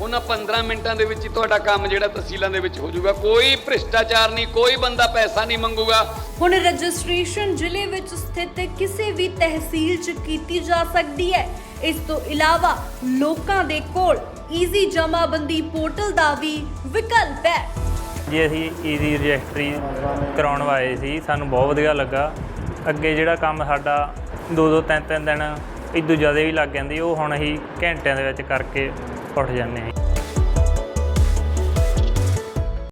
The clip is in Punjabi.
ਉਹਨਾਂ 15 ਮਿੰਟਾਂ ਦੇ ਵਿੱਚ ਹੀ ਤੁਹਾਡਾ ਕੰਮ ਜਿਹੜਾ ਤਹਿਸੀਲਾਂ ਦੇ ਵਿੱਚ ਹੋ ਜਾਊਗਾ। ਕੋਈ ਭ੍ਰਿਸ਼ਟਾਚਾਰ ਨਹੀਂ ਕੋਈ ਬੰਦਾ ਪੈਸਾ ਨਹੀਂ ਮੰਗੂਗਾ। ਹੁਣ ਰਜਿਸਟ੍ਰੇਸ਼ਨ ਜ਼ਿਲ੍ਹੇ ਵਿੱਚ ਸਥਿਤ ਕਿਸੇ ਵੀ ਤਹਿਸੀਲ 'ਚ ਕੀਤੀ ਜਾ ਸਕਦੀ ਹੈ। ਇਸ ਤੋਂ ਇਲਾਵਾ ਲੋਕਾਂ ਦੇ ਕੋਲ ਈਜ਼ੀ ਜਮਾਬੰਦੀ ਪੋਰਟਲ ਦਾ ਵੀ ਵਿਕਲਪ ਹੈ। ਜੀ ਅਸੀਂ ਈਜ਼ੀ ਰਜਿਸਟਰੀ ਕਰਾਉਣ ਆਏ ਸੀ। ਸਾਨੂੰ ਬਹੁਤ ਵਧੀਆ ਲੱਗਾ। ਅੱਗੇ ਜਿਹੜਾ ਕੰਮ ਸਾਡਾ ਦੋ ਦੋ ਤਿੰਨ ਤਿੰਨ ਦਿਨ ਇਦੋਂ ਜ਼ਿਆਦਾ ਵੀ ਲੱਗ ਜਾਂਦੀ, ਉਹ ਹੁਣ ਅਸੀਂ ਘੰਟਿਆਂ ਦੇ ਵਿੱਚ ਕਰਕੇ ਉੱਠ ਜਾਂਦੇ ਹਾਂ।